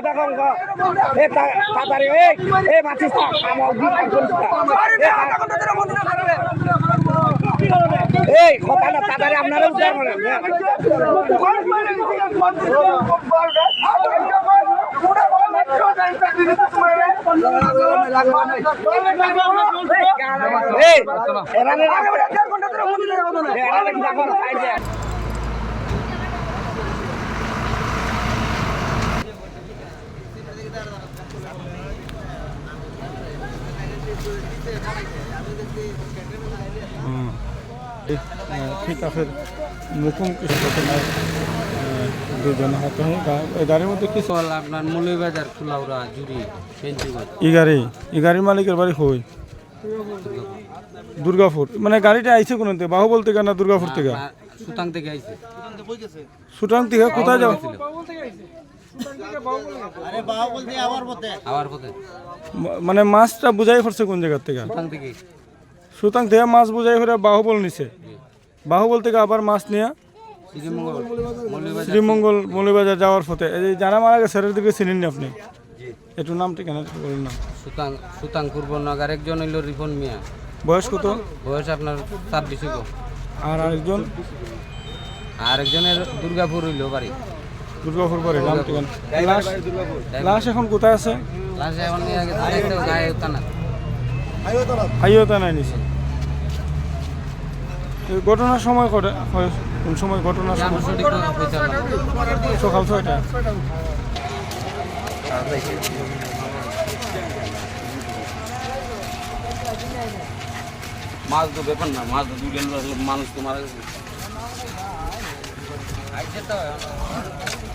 কথা কম এ তাড়াতাড়ি এ এ মাছিস এই কথা না তাড়াতাড়ি আপনারা উদ্ধার করেন। হ্যাঁ। খিতাফের মুখোমুখি ঘটনায় দুজন আহত হয়ে গাড়ির মধ্যে চল আপনার মৌলবাজার ফুলাউরা জুড়ি পেঞ্চুগঞ্জ ই গাড়ি? ই গাড়ির মালিকের বাড়ি হই দুর্গাপুর। মানে গাড়িটা আইছে কোন থেকে? বাহুবল থেকে না দুর্গাপুর থেকে? সুতাং থেকে আইছে। সুতরাং থেকে কোথায় যাও মানে মাছটা বুঝাই পড়ছে কোন জায়গার থেকে? সুতাং থেকে। সুতরাং থেকে মাছ বুঝাই করে বাহুবল নিছে। বাহুবল থেকে আবার মাছ নিয়ে শ্রীমঙ্গল মৌলবাজার যাওয়ার পথে। এই যে যারা মারা গেছে এর দিকে চিনেন নি আপনি একটু নাম ঠিকানা বলুন না। সুতাং সুতাং পূর্বনগর একজন হইল রিপন মিয়া। বয়স কত? বয়স আপনার ছাব্বিশ গো আর আরেকজন? আর একজনের দুর্গাপুর হইল বাড়ি। দুর্গাপুর পরে ঠিকানা। লাশ? লাশ এখন কোথায় আছে? এখন হাইওতা নাই নিছে। ঘটনার সময় হয় কোন সময় ঘটনার সময়। সকাল ছয়টা মাছ তো ব্যাপার না মাছ তো দুজন মানুষ তো মারা গেছে। 알겠다.